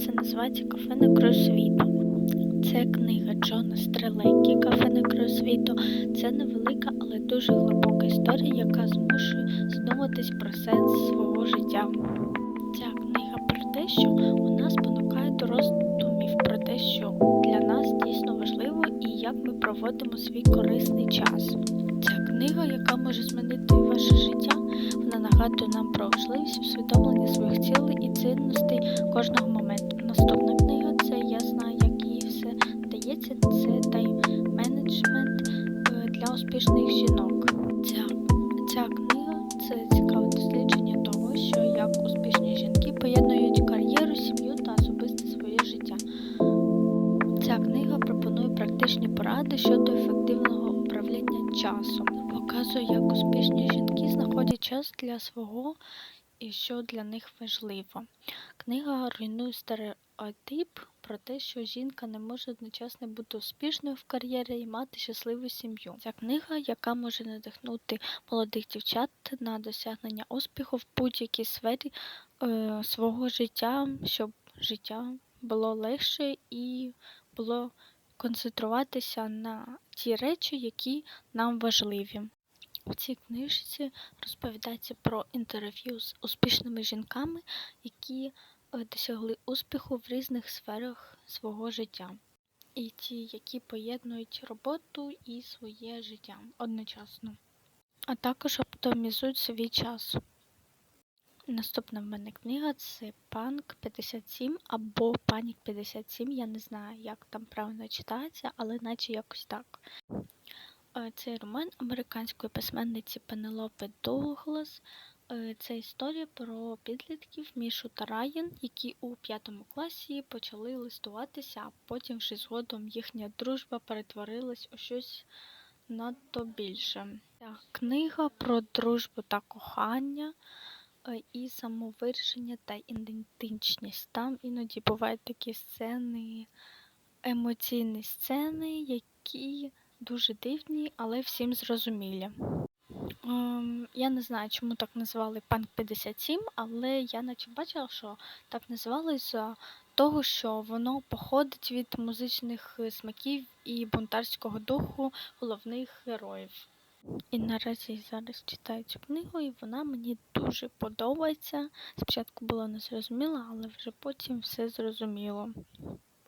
це називається Кафе на краю світу. Це книга Джона Стрелекі Кафе на краю світу. Це невелика, але дуже глибока історія, яка змушує задуматись про сенс свого життя. Ця книга про те, що у нас спонукає до роздумів про те, що для нас дійсно важливо і як ми проводимо свій корисний час. Ця книга, яка може змінити ваше життя, вона нагадує нам про важливість усвідомлення своїх цілей і цінностей кожного моменту. Успішних жінок. Ця, ця книга це цікаве дослідження того, що як успішні жінки поєднують кар'єру, сім'ю та особисте своє життя. Ця книга пропонує практичні поради щодо ефективного управління часом. Показує, як успішні жінки знаходять час для свого і що для них важливо. Книга руйнує стереотип про те, що жінка не може одночасно бути успішною в кар'єрі і мати щасливу сім'ю. Ця книга, яка може надихнути молодих дівчат на досягнення успіху в будь-якій сфері е, свого життя, щоб життя було легше і було концентруватися на ті речі, які нам важливі. У цій книжці розповідається про інтерв'ю з успішними жінками, які досягли успіху в різних сферах свого життя. І ті, які поєднують роботу і своє життя одночасно, а також оптимізують свій час. Наступна в мене книга це Панк 57 або Панік 57. Я не знаю, як там правильно читається, але наче якось так. Е, Цей роман американської письменниці Пенелопи Дуглас. Е, Це історія про підлітків Мішу та Райан, які у п'ятому класі почали листуватися, а потім вже згодом їхня дружба перетворилась у щось надто більше. Ця книга про дружбу та кохання е, і самовираження та ідентичність. Там іноді бувають такі сцени, емоційні сцени, які дуже дивні, але всім зрозумілі. Ем, я не знаю, чому так назвали Панк 57, але я наче бачила, що так називали з того, що воно походить від музичних смаків і бунтарського духу головних героїв. І наразі зараз читаю цю книгу, і вона мені дуже подобається. Спочатку було незрозуміло, але вже потім все зрозуміло.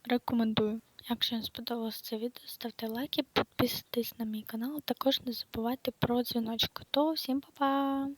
Рекомендую. Якщо вам сподобалось це відео, ставте лайки, підписуйтесь на мій канал, також не забувайте про дзвіночок. То всім па-па!